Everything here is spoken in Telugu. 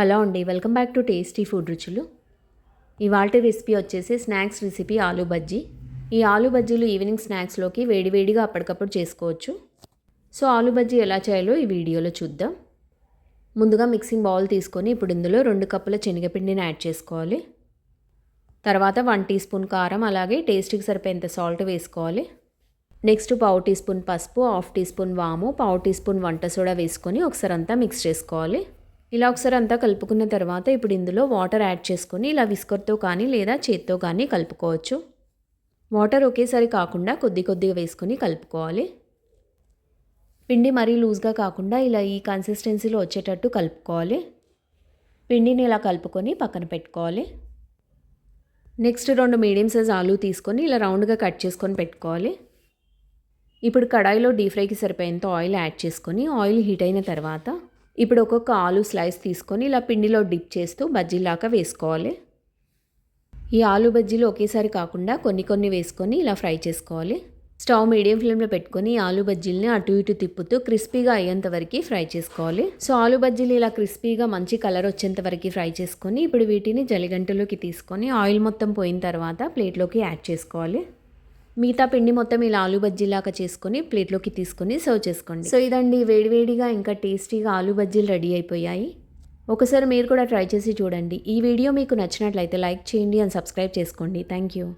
హలో అండి welcome back to tasty food రుచులు. ఇవాళ రెసిపీ వచ్చేసి స్నాక్స్ రెసిపీ ఆలూ బజ్జీ. ఈ ఆలూ బజ్జీలు ఈవినింగ్ స్నాక్స్లోకి వేడివేడిగా అప్పటికప్పుడు చేసుకోవచ్చు. సో ఆలూ బజ్జీ ఎలా చేయాలో ఈ వీడియోలో చూద్దాం. ముందుగా మిక్సింగ్ బౌల్ తీసుకొని ఇప్పుడు ఇందులో రెండు కప్పుల శనగపిండిని యాడ్ చేసుకోవాలి. తర్వాత వన్ టీ స్పూన్ కారం అలాగే టేస్ట్కి సరిపోయేంత సాల్ట్ వేసుకోవాలి. నెక్స్ట్ పావు టీ స్పూన్ పసుపు హాఫ్ టీ స్పూన్ వాము పావు టీ స్పూన్ వంట సోడా వేసుకొని ఒకసారి అంతా మిక్స్ చేసుకోవాలి. ఇలా ఒకసారి అంతా కలుపుకున్న తర్వాత ఇప్పుడు ఇందులో వాటర్ యాడ్ చేసుకొని ఇలా విస్కర్తో కానీ లేదా చేత్తో కానీ కలుపుకోవచ్చు. వాటర్ ఒకేసారి కాకుండా కొద్ది కొద్దిగా వేసుకొని కలుపుకోవాలి. పిండి మరీ లూజ్గా కాకుండా ఇలా ఈ కన్సిస్టెన్సీలో వచ్చేటట్టు కలుపుకోవాలి. పిండిని ఇలా కలుపుకొని పక్కన పెట్టుకోవాలి. నెక్స్ట్ రెండు మీడియం సైజ్ ఆలు తీసుకొని ఇలా రౌండ్గా కట్ చేసుకొని పెట్టుకోవాలి. ఇప్పుడు కడాయిలో డీప్ ఫ్రైకి సరిపోయేంత ఆయిల్ యాడ్ చేసుకొని ఆయిల్ హీట్ అయిన తర్వాత ఇప్పుడు ఒక్కొక్క ఆలు స్లైస్ తీసుకొని ఇలా పిండిలో డిప్ చేస్తూ బజ్జీలాగా వేసుకోవాలి. ఈ ఆలు బజ్జీలు ఒకేసారి కాకుండా కొన్ని కొన్ని వేసుకొని ఇలా ఫ్రై చేసుకోవాలి. స్టవ్ మీడియం ఫ్లేమ్లో పెట్టుకొని ఆలు బజ్జీలని అటు ఇటు తిప్పుతూ క్రిస్పీగా అయ్యేంత వరకు ఫ్రై చేసుకోవాలి. సో ఆలు బజ్జీలు ఇలా క్రిస్పీగా మంచి కలర్ వచ్చేంత వరకు ఫ్రై చేసుకొని ఇప్పుడు వీటిని జలిగంటలోకి తీసుకొని ఆయిల్ మొత్తం పోయిన తర్వాత ప్లేట్లోకి యాడ్ చేసుకోవాలి. మిగతా పిండి మొత్తం ఇలా ఆలు బజ్జీలాగా చేసుకొని ప్లేట్లోకి తీసుకొని సర్వ్ చేసుకోండి. సో ఇదండి వేడివేడిగా ఇంకా టేస్టీగా ఆలు బజ్జీలు రెడీ అయిపోయాయి. ఒకసారి మీరు కూడా ట్రై చేసి చూడండి. ఈ వీడియో మీకు నచ్చినట్లయితే లైక్ చేయండి అండ్ సబ్స్క్రైబ్ చేసుకోండి. Thank you.